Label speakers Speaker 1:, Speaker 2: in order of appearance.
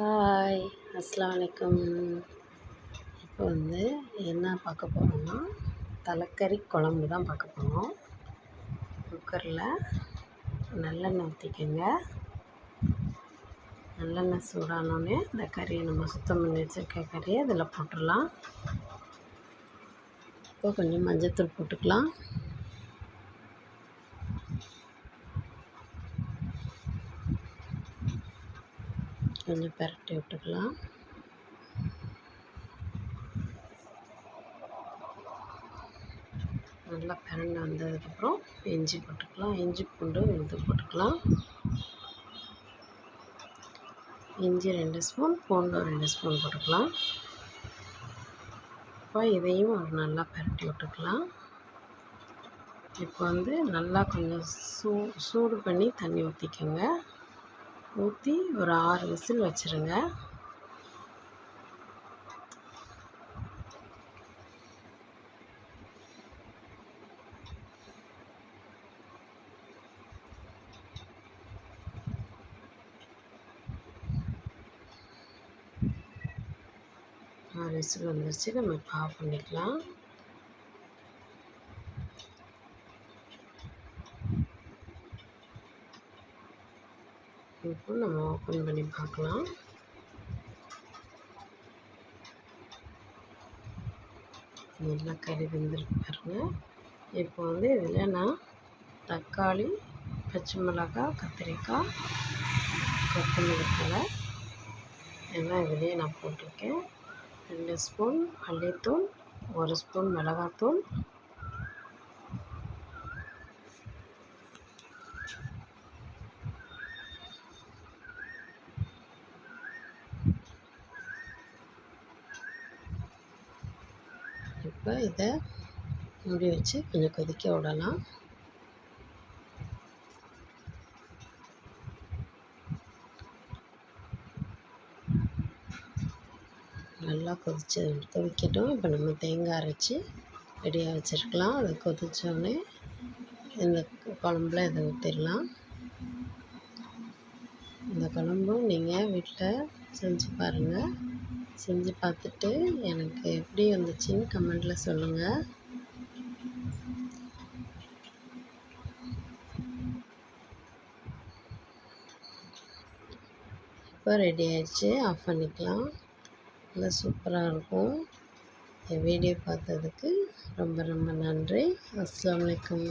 Speaker 1: Hi அஸ்லாம் வலைக்கம் இப்போ வந்து என்ன பார்க்க போகிறோம்னா தலைக்கறி குழம்பு தான் பார்க்க போகிறோம் குக்கரில் நல்லெண்ணெய் ஊற்றிக்கோங்க நல்லெண்ணெய் சூடானோடனே இந்த கறியை நம்ம சுத்தம் பண்ணி வச்சுருக்க கறியை இதில் போட்டுடலாம். இப்போ கொஞ்சம் மஞ்சத்தூள் போட்டுக்கலாம். கொஞ்சம் பரட்டி விட்டுக்கலாம். நல்லா பரண்டு வந்ததுக்கப்புறம் இஞ்சி போட்டுக்கலாம். இஞ்சி பூண்டு விழுது போட்டுக்கலாம். இஞ்சி ரெண்டு ஸ்பூன் பூண்டு ரெண்டு ஸ்பூன் போட்டுக்கலாம். இப்போ இதையும் ஒரு நல்லா பரட்டி விட்டுக்கலாம். இப்போ வந்து நல்லா கொஞ்சம் சூ சூடு பண்ணி தண்ணி ஊற்றிக்கோங்க ஊற்றி ஒரு ஆறு விசில் வச்சுருங்க. ஆறு விசில் வந்துருச்சு. நம்ம இப்போ ஆஃப் பண்ணிக்கலாம். இப்போ நம்ம ஓப்பன் பண்ணி பார்க்கலாம். நல்லா கறி வெந்திருக்கு பாருங்கள் இப்போ வந்து இதில் நான் தக்காளி பச்சை மிளகாய் கத்திரிக்காய் கொத்தமல்லி தலை எல்லாம் இதிலே நான் போட்டிருக்கேன். ரெண்டு ஸ்பூன் மல்லித்தூள் ஒரு ஸ்பூன் மிளகாத்தூள் இப்போ இதை மூடி வச்சு கொஞ்சம் கொதிக்க விடலாம். நல்லா கொதிச்சு கொதிக்கட்டும் இப்போ நம்ம தேங்காய் அரைச்சி ரெடியாக வச்சுருக்கலாம். அதை கொதித்தோடனே இந்த குழம்புல இதை ஊற்றிடலாம் இந்த குழம்பும் நீங்கள் வீட்டில் செஞ்சு பாருங்கள் செஞ்சு பார்த்துட்டு எனக்கு எப்படி வந்துச்சுன்னு கமெண்டில் சொல்லுங்கள் இப்போ ரெடி ஆயிடுச்சு. ஆஃப் பண்ணிக்கலாம். நல்லா சூப்பராக இருக்கும். என் வீடியோ பார்த்ததுக்கு ரொம்ப ரொம்ப நன்றி. அஸ்லாம் வலைக்கம்